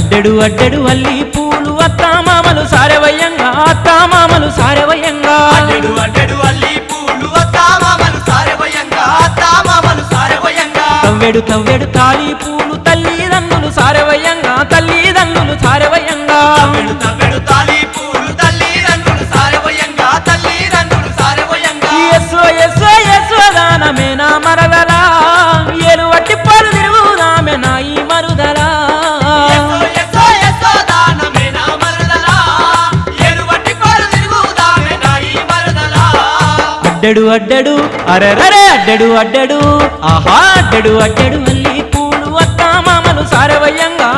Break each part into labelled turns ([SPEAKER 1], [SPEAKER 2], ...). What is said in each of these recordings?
[SPEAKER 1] అడ్డడు అడ్డడు అల్లి పూలు అత్తామామలు సారవయ్యంగా అత్తామామలు సారవయ్యంగా.
[SPEAKER 2] అడ్డెడు అడ్డెడు అల్లి పూలు అత్తామామలు సారవయంగా అత్తామామలు సారవయంగా
[SPEAKER 1] తవ్వెడు తవ్వెడు తాళి పూలు తల్లిదండ్రులు సారవయ్యంగా తల్లిదండ్రులు సారవయ్యంగా.
[SPEAKER 2] తవ్వెడు
[SPEAKER 1] అడ్డడు అడ్డడు అరరరే అడ్డడు అడ్డడు. ఆహా అడ్డడు అడ్డడు మళ్ళీ పూలు అత్తామామలు సారవయ్యంగా.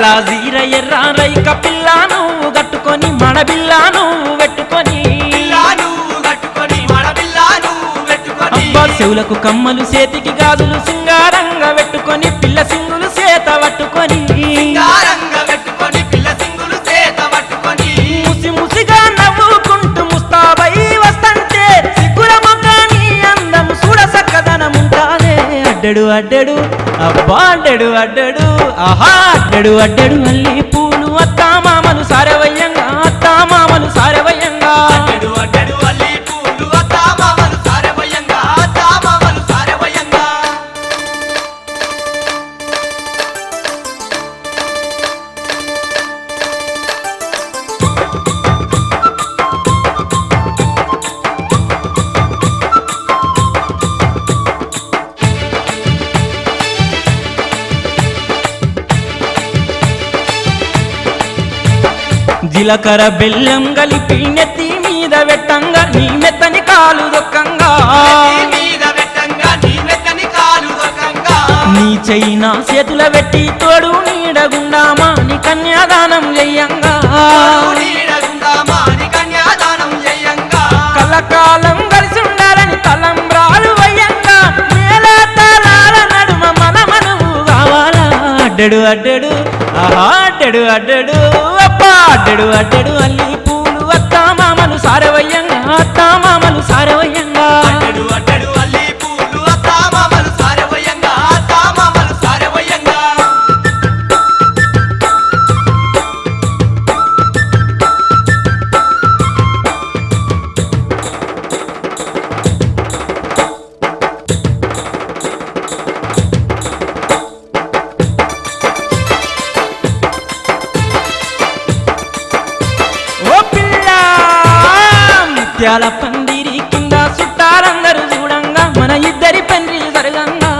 [SPEAKER 1] తెల్ల జీర ఎర్ర రైక పిల్ల నువ్వు కట్టుకొని మన బిల్ల నువ్వు పెట్టుకొని. అబ్బా చెవులకు కమ్మలు చేతికి గాజులు సింగారంగా పెట్టుకొని పిల్ల సింగులు చేత పెట్టుకొని. అడ్డడు అడ్డడు. అబ్బా అడ్డడు అడ్డడు. ఆహా అడ్డడు అడ్డడు. మళ్ళీ పూలు అత్తా మామలు సారవయ్యంగా అత్తామామలు సారవయ్యంగా.
[SPEAKER 2] అడ్డడు అడ్డడు.
[SPEAKER 1] జీలకర బెల్లం కలిపి నెత్తి మీద వెట్టంగా నీ మెత్తని కాలు దొక్కంగా.
[SPEAKER 2] నీ మీద పెట్టంగా
[SPEAKER 1] చైనా చేతుల పెట్టి తోడు నీడగుండామా నీ కన్యాదానం చెయ్యంగా
[SPEAKER 2] నీడగుందామా కన్యాదానం చేయంగా
[SPEAKER 1] కలకాలం కలిసి ఉండాలని తలంబ్రాలు వయ్యంగా. మేళ తాళాల నడుమ మన మనవు కావాలా? అడ్డడు అడ్డడు ఆహా అడ్డడు అడ్డడు. అడ్డడు అడ్డడు అల్లి. ముత్యాల పందిరి కింద చుట్టాలందరూ చూడంగా మన ఇద్దరి పెళ్ళి జరగంగా.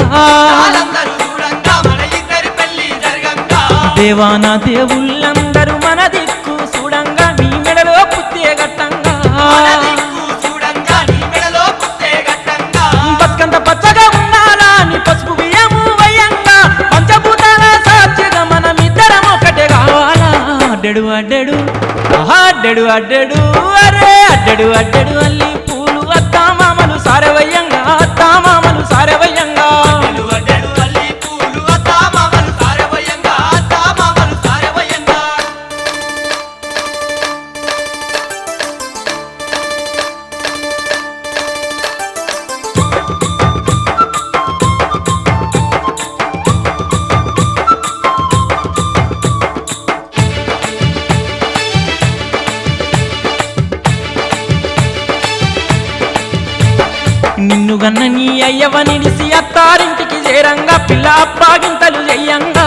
[SPEAKER 1] దేవాన దేవుళ్ళందరూ మన అడ్డడు అడ్డడు. ఆహా అడ్డడు అడ్డడు. అరే అడ్డడు అడ్డడు. అల్లి పూలు అత్తామామలు మామలు గన్న నీ అయ్యవ నిలిసి అత్తారింటికి చేరంగా పిల్ల అప్పాగింతలు చెయ్యంగా.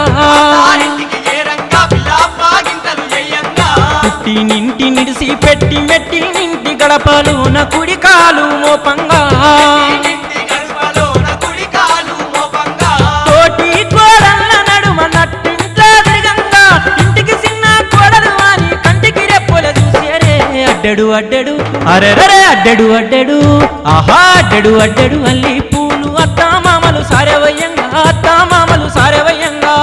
[SPEAKER 2] ఆరింటికి చేరంగా పిల్ల పాగింతలు చేయంగా
[SPEAKER 1] పుట్టి నింటి నిడిసి పెట్టి మెట్టి నింటి గడపలోన కుడి కాలు మోపంగా. అడ్డడు అడ్డడు. అరే అడ్డడు అడ్డడు. ఆహా అడ్డడు అడ్డడు అల్లి పూలు అత్త మామలు సారవయ్యంగా
[SPEAKER 2] అత్త మామలు సారవయ్యంగా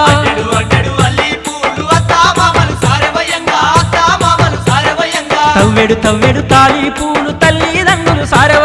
[SPEAKER 1] తవ్వెడు తవ్వెడు తాళి పూలు తల్లి రంగులు సారవ